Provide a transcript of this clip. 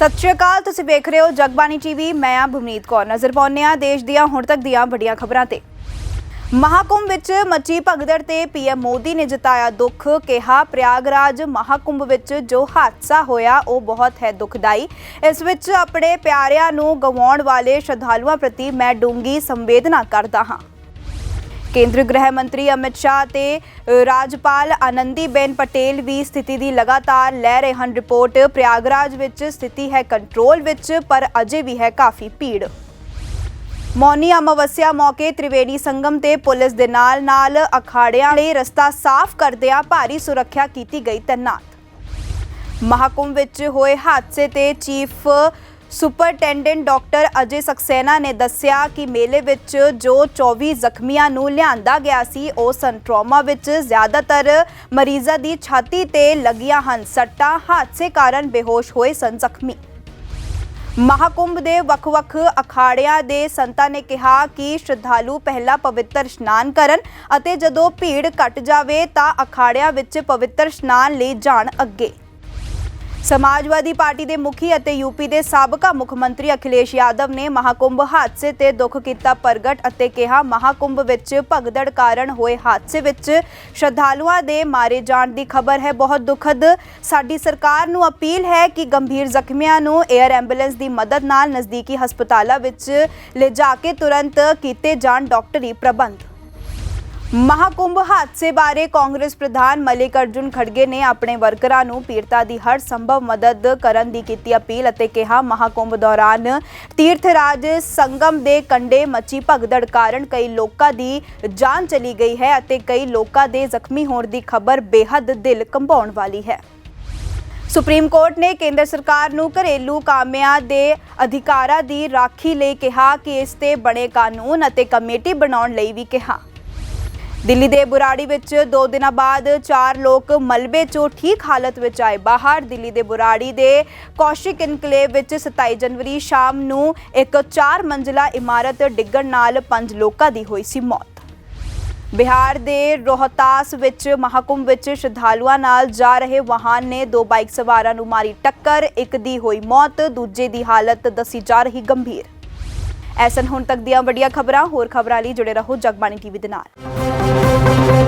ਸਤਿ ਸ਼੍ਰੀ ਅਕਾਲ, ਤੁਸੀਂ ਵੇਖ ਰਹੇ ਹੋ ਜਗਬਾਣੀ ਟੀਵੀ, ਮੈਂ ਆ ਭਵਨੀਤ ਕੌਰ। ਨਜ਼ਰ ਪਾਉਂਦੇ ਆ ਦੇਸ਼ ਦੀਆਂ ਹੁਣ ਤੱਕ ਦੀਆਂ ਵੱਡੀਆਂ ਖਬਰਾਂ ਤੇ। ਮਹਾਕੁੰਭ ਵਿੱਚ ਮੱਚੀ ਭਗਦੜ ਤੇ ਪੀਐਮ ਮੋਦੀ ਨੇ ਜਤਾਇਆ ਦੁੱਖ, ਕਿਹਾ ਪ੍ਰਯਾਗਰਾਜ। ਮਹਾਕੁੰਭ ਵਿੱਚ ਜੋ ਹਾਦਸਾ ਹੋਇਆ, ਉਹ ਬਹੁਤ ਹੈ ਦੁਖਦਾਈ। ਇਸ ਵਿੱਚ ਆਪਣੇ ਪਿਆਰਿਆਂ ਨੂੰ ਗਵਾਉਣ ਵਾਲੇ ਸ਼ਰਧਾਲੂਆਂ ਪ੍ਰਤੀ ਮੈਂ ਡੂੰਗੀ ਸੰਵੇਦਨਾ ਕਰਦਾ ਹਾਂ। ਕੇਂਦਰੀ ਗ੍ਰਹਿ ਮੰਤਰੀ ਅਮਿਤ ਸ਼ਾਹ ਤੇ ਅ, ਰਾਜਪਾਲ ਆਨੰਦੀਬੇਨ ਪਟੇਲ ਵੀ ਸਥਿਤੀ ਦੀ ਲਗਾਤਾਰ ਲੈ ਰਹੇ ਹਨ ਰਿਪੋਰਟ। ਪ੍ਰਯਾਗਰਾਜ ਵਿੱਚ ਸਥਿਤੀ ਹੈ ਕੰਟਰੋਲ ਵਿੱਚ ਪਰ ਅਜੇ ਵੀ ਹੈ ਕਾਫੀ ਭੀੜ। ਮੌਨੀ ਅਮਾਵਸਿਆ ਮੌਕੇ ਤ੍ਰਿਵੇਣੀ ਸੰਗਮ ਤੇ ਪੁਲਿਸ ਦੇ ਨਾਲ ਨਾਲ ਅਖਾੜਿਆਂ ਲਈ ਰਸਤਾ ਸਾਫ਼ ਕਰਦਿਆਂ ਭਾਰੀ ਸੁਰੱਖਿਆ ਕੀਤੀ ਗਈ ਤੈਨਾਤ। ਮਹਾਕੁੰਭ ਵਿੱਚ ਹੋਏ ਹਾਦਸੇ ਤੇ chief superintendent doctor Ajay Saxena ਨੇ ਦੱਸਿਆ ਕਿ ਮੇਲੇ ਵਿੱਚ ਜੋ 24 ਜ਼ਖਮੀਆਂ ਨੂੰ ਲਿਆਂਦਾ ਗਿਆ ਸੀ, ਉਹ ਸਨ ਟਰਾਮਾ ਵਿੱਚ ਜ਼ਿਆਦਾਤਰ ਮਰੀਜ਼ਾਂ ਦੀ ਛਾਤੀ ਤੇ ਲੱਗੀਆਂ ਹਨ। ਸੱਟਾਂ ਹਾਦਸੇ ਕਾਰਨ ਬੇਹੋਸ਼ ਹੋਏ ਸਨ ਜ਼ਖਮੀ। ਮਹਾਕੁੰਭ ਦੇ ਵੱਖ-ਵੱਖ ਅਖਾੜਿਆਂ ਦੇ ਸੰਤਾਂ ਨੇ ਕਿਹਾ ਕਿ ਸ਼ਰਧਾਲੂ ਪਹਿਲਾਂ ਪਵਿੱਤਰ ਇਸ਼ਨਾਨ ਕਰਨ ਅਤੇ ਜਦੋਂ ਭੀੜ ਘਟ ਜਾਵੇ ਤਾਂ ਅਖਾੜਿਆਂ ਵਿੱਚ ਪਵਿੱਤਰ ਇਸ਼ਨਾਨ ਲਈ ਜਾਣ ਅੱਗੇ। ਸਮਾਜਵਾਦੀ ਪਾਰਟੀ ਦੇ ਮੁਖੀ ਅਤੇ ਯੂਪੀ ਦੇ ਸਾਬਕਾ ਮੁੱਖ ਮੰਤਰੀ ਅਖਿਲੇਸ਼ ਯਾਦਵ ਨੇ ਮਹਾਕੁੰਭ ਹਾਦਸੇ ਤੇ ਦੁੱਖ ਕੀਤਾ ਪ੍ਰਗਟ ਅਤੇ ਕਿਹਾ, ਮਹਾਕੁੰਭ ਵਿੱਚ ਭਗਦੜ ਕਾਰਨ ਹੋਏ ਹਾਦਸੇ ਵਿੱਚ ਸ਼ਰਧਾਲੂਆਂ ਦੇ ਮਾਰੇ ਜਾਣ ਦੀ ਖਬਰ ਹੈ। ਬਹੁਤ ਦੁਖਦ। ਸਾਡੀ ਸਰਕਾਰ ਨੂੰ ਅਪੀਲ ਹੈ ਕਿ ਗੰਭੀਰ ਜ਼ਖਮੀਆਂ ਨੂੰ 에ਅਰ ਐਂਬੂਲੈਂਸ ਦੀ ਮਦਦ ਨਾਲ ਨਜ਼ਦੀਕੀ ਹਸਪਤਾਲਾਂ ਵਿੱਚ ਲਿਜਾ ਕੇ ਤੁਰੰਤ ਕੀਤੇ ਜਾਣ ਡਾਕਟਰੀ ਪ੍ਰਬੰਧ। ਮਹਾਕੁੰਭ ਹਾਦਸੇ ਬਾਰੇ ਕਾਂਗਰਸ ਪ੍ਰਧਾਨ ਮਲਿਕ ਅਰਜੁਨ ਖੜਗੇ ਨੇ ਆਪਣੇ ਵਰਕਰਾਂ ਨੂੰ ਪੀੜਤਾ ਦੀ ਹਰ ਸੰਭਵ ਮਦਦ ਕਰਨ ਦੀ ਕੀਤੀ ਅਪੀਲ ਅਤੇ ਕਿਹਾ, ਮਹਾਕੁੰਭ ਦੌਰਾਨ ਤੀਰਥਰਾਜ ਸੰਗਮ ਦੇ ਕੰਢੇ ਮੱਚੀ ਭਗਦੜ ਕਾਰਨ ਕਈ ਲੋਕਾਂ ਦੀ ਜਾਨ ਚਲੀ ਗਈ ਹੈ ਅਤੇ ਕਈ ਲੋਕਾਂ ਦੇ ਜ਼ਖਮੀ ਹੋਣ ਦੀ ਖਬਰ ਬੇਹੱਦ ਦਿਲ ਕੰਬਾਉਣ ਵਾਲੀ ਹੈ। ਸੁਪਰੀਮ ਕੋਰਟ ਨੇ ਕੇਂਦਰ ਸਰਕਾਰ ਨੂੰ ਘਰੇਲੂ ਕਾਮਿਆਂ ਦੇ ਅਧਿਕਾਰਾਂ ਦੀ ਰਾਖੀ ਲਈ ਕਿਹਾ ਕਿ ਇਸ ਤੇ ਬਣੇ ਕਾਨੂੰਨ ਅਤੇ ਕਮੇਟੀ ਬਣਾਉਣ ਲਈ ਵੀ ਕਿਹਾ। ਦਿੱਲੀ ਦੇ ਬੁਰਾੜੀ ਵਿੱਚ 2 ਦਿਨਾਂ ਬਾਅਦ 4 ਲੋਕ ਮਲਬੇ 'ਚੋਂ ਠੀਕ ਹਾਲਤ ਵਿੱਚ ਆਏ ਬਾਹਰ। ਦਿੱਲੀ ਦੇ ਬੁਰਾੜੀ ਦੇ ਕੌਸ਼ਿਕ ਇਨਕਲੇਵ ਵਿੱਚ 27 ਜਨਵਰੀ ਸ਼ਾਮ ਨੂੰ ਇੱਕ 4 ਮੰਜ਼ਲਾ ਇਮਾਰਤ ਡਿੱਗਣ ਨਾਲ 5 ਲੋਕਾਂ ਦੀ ਹੋਈ ਸੀ ਮੌਤ। ਬਿਹਾਰ ਦੇ ਰੋਹਤਾਸ ਵਿੱਚ ਮਹਾਕੁੰਭ ਵਿੱਚ ਸ਼ਰਧਾਲੂਆਂ ਨਾਲ ਜਾ ਰਹੇ ਵਾਹਨ ਨੇ ਦੋ ਬਾਈਕ ਸਵਾਰਾਂ ਨੂੰ ਮਾਰੀ ਟੱਕਰ। ਇੱਕ ਦੀ ਹੋਈ ਮੌਤ, ਦੂਜੇ ਦੀ ਹਾਲਤ ਦੱਸੀ ਜਾ ਰਹੀ ਗੰਭੀਰ। ਐਸਨ ਹੁਣ ਤੱਕ ਦੀਆਂ ਵੱਡੀਆਂ ਖਬਰਾਂ। ਹੋਰ ਖਬਰਾਂ ਲਈ ਜੁੜੇ ਰਹੋ ਜਗਬਾਣੀ ਟੀਵੀ ਦੇ ਨਾਲ।